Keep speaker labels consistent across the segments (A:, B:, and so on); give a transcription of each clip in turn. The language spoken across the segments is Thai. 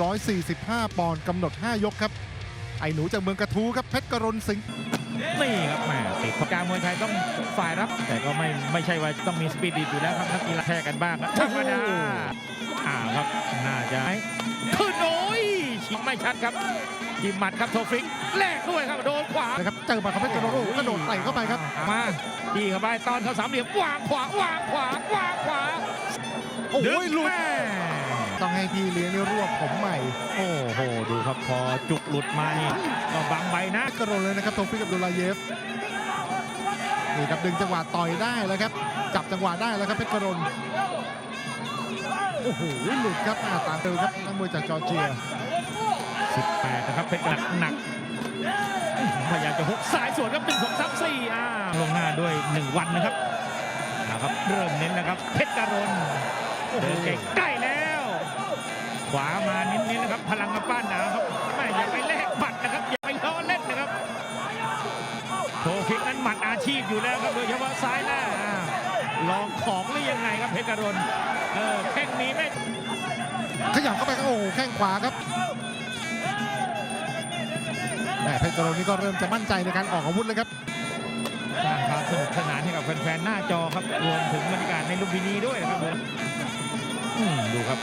A: 145 ปอนด์กำหนด 5 ยกครับ ไอ้หนูจากเมืองกระทู้ครับเพชรกรณสิงห์
B: นี่ครับแหมติดการมวยไทยต้องฝ่ายรับ แต่ก็ไม่ไม่ใช่ว่าต้องมีสปีดอยู่แล้วครับนักกีฬาแพ้กันบ้างครับธรรมดาอ่าครับน่าจะขึ้นโอ้ยชิงไม่ชัดครับจิมหมัดครับโทฟิกแลกด้วยครับโดนขวา
A: นะครับเจอมาของเพชรกรณโอ้โหกระโดดไต่เข้าไปครับ
B: มาดีเข้าไปตอนเขาสามเหลี่ยมวางขวาวางขวาวางขวา
A: โอ้
B: ดึ
A: ย
B: ง
A: หลุด
B: แม่
A: ต้องให้พี่เลี้ยงนี่รวบผมใหม่
B: โอ้โห ดูครับพอจุกหลุดมานี่ก็บังใบนะ
A: กระโดดเลยนะครับโทฟิกกับดุลาเยฟนี่ครับดึงจังหวะต่อยได้แล้วครับ จับจังหวะได้แล้วครับเพชรกรณโอ้โหหลุดครับอ่าตามเร็วครับนักมวยจากจอร์เจีย
B: 18 นะครับเพชรหนักหนักพยายามจะฮุกซ้ายสวนครับหนึ่งสองสามสี่อ่าลงหน้าด้วย 1 วันนะครับนะครับ เริ่มเน้นนะครับ เพชรการนเดินเก่งใกล้แล้ว ขวามาเน้นๆนะครับ พลังกำปั้นหนาครับแม่อย่าไปแลกบัตรนะครับ อย่าไปล้อเล่นนะครับโทฟิกนั้นหมัดอาชีพอยู่แล้วครับโดยเฉพาะซ้ายหน้าอ่าลองของหรือยังไงครับเพชรการนเออแข้งนี้ไม่
A: ขยับเข้าไปครับโอ้โหแข้งขวาครับแหม่เพชรกรณนี่ก็เริ่มจะมั่นใจในการออกอาวุธเลยครับ
B: สร้างความสนุกสนานให้กับแฟนๆหน้าจอครับรวมถึงบรรยากาศในลุมพินีด้วยนะครับผมอืม ดูครับ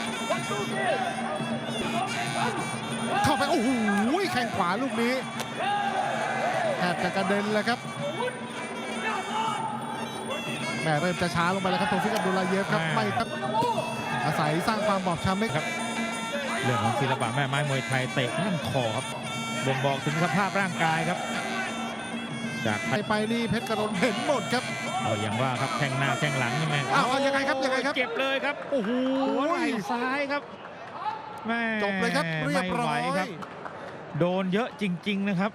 A: เข้าไป โอ้โหแข้งขวาลูกนี้แทบจะกระเด็นแล้วครับแหม่เริ่มจะช้าลงไปแล้วครับโทฟิกอับดุลลาเยฟครับ
B: แม่
A: ไม่ครับ อาศัยสร้างความบอบช้ำให้
B: ครับเรื่องของศิลปะแม่ไม้มวยไทยเตะนั่นคอครับบ่งบอกถึงสภาพร่างกายครับ จาก
A: ไปไปนี่เพชรกรณเห็นหมดครับ
B: เอาอย่างว่าครับแข้งหน้าแข้งหลังนี่แม่ง
A: อ้าวเอายังไงครับยังไงครับ
B: เจ็บเลยครับ
A: โอ้โห
B: หัวไหล่ซ้ายครับแม่
A: จบเลยครับเรียบร้อ
B: ไม่ไหวยครับโดนเยอะจริง ๆ นะครับ